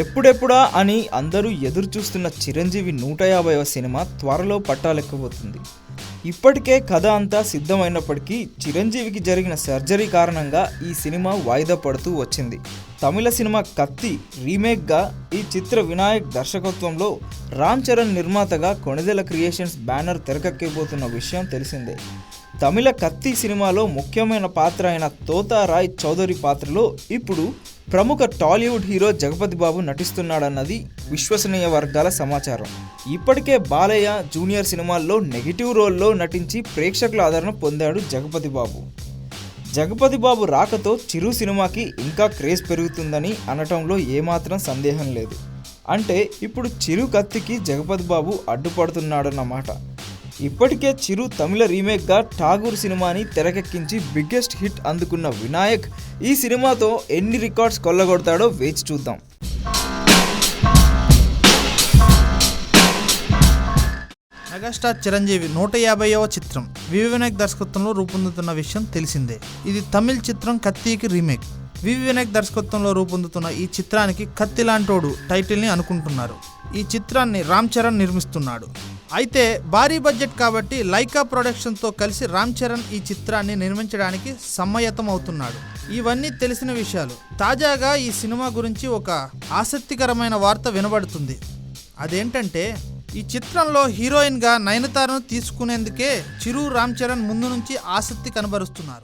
ఎప్పుడెప్పుడా అని అందరూ ఎదురు చూస్తున్న చిరంజీవి నూట యాభైవ సినిమా త్వరలో పట్టాలెక్కబోతుంది. ఇప్పటికే కథ అంతా సిద్ధమైనప్పటికీ చిరంజీవికి జరిగిన సర్జరీ కారణంగా ఈ సినిమా వాయిదా పడుతూ వచ్చింది. తమిళ సినిమా కత్తి రీమేక్గా ఈ చిత్ర వినాయక్ దర్శకత్వంలో రామ్ చరణ్ నిర్మాతగా కొణిదెల క్రియేషన్స్ బ్యానర్ తెరకెక్కిపోతున్న విషయం తెలిసిందే. తమిళ కత్తి సినిమాలో ముఖ్యమైన పాత్ర అయిన తోతారాయ్ చౌదరి పాత్రలో ఇప్పుడు ప్రముఖ టాలీవుడ్ హీరో జగపతి బాబు నటిస్తున్నాడన్నది విశ్వసనీయ వర్గాల సమాచారం. ఇప్పటికే బాలయ్య జూనియర్ సినిమాల్లో నెగిటివ్ రోల్లో నటించి ప్రేక్షకుల ఆదరణ పొందాడు జగపతి బాబు. జగపతి బాబు రాకతో చిరు సినిమాకి ఇంకా క్రేజ్ పెరుగుతుందని అనటంలో ఏమాత్రం సందేహం లేదు. అంటే ఇప్పుడు చిరు కత్తికి జగపతి బాబు అడ్డుపడుతున్నాడన్నమాట. ఇప్పటికే చిరు తమిళ రీమేక్గా ఠాగూర్ సినిమాని తెరకెక్కించి బిగ్గెస్ట్ హిట్ అందుకున్న వినాయక్ ఈ సినిమాతో ఎన్ని రికార్డ్స్ కొల్లగొడతాడో వేచి చూద్దాం. మెగాస్టార్ చిరంజీవి నూట యాభైవ చిత్రం. వివి వినాయక్ దర్శకత్వంలో రూపొందుతున్న విషయం తెలిసిందే. ఇది తమిళ్ చిత్రం కత్తికి రీమేక్. వి వినాయక్ దర్శకత్వంలో రూపొందుతున్న ఈ చిత్రానికి కత్తి లాంటోడు టైటిల్ని అనుకుంటున్నారు. ఈ చిత్రాన్ని రామ్ చరణ్ నిర్మిస్తున్నాడు. అయితే భారీ బడ్జెట్ కాబట్టి లైకా ప్రొడక్షన్తో కలిసి రామ్ చరణ్ ఈ చిత్రాన్ని నిర్మించడానికి సమ్మయతం అవుతున్నాడు ఇవన్నీ తెలిసిన విషయాలు. తాజాగా ఈ సినిమా గురించి ఒక ఆసక్తికరమైన వార్త వినబడుతుంది. అదేంటంటే ఈ చిత్రంలో హీరోయిన్గా నయనతారను తీసుకునేందుకే చిరు రామ్ చరణ్ ముందు నుంచి ఆసక్తి కనబరుస్తున్నారు.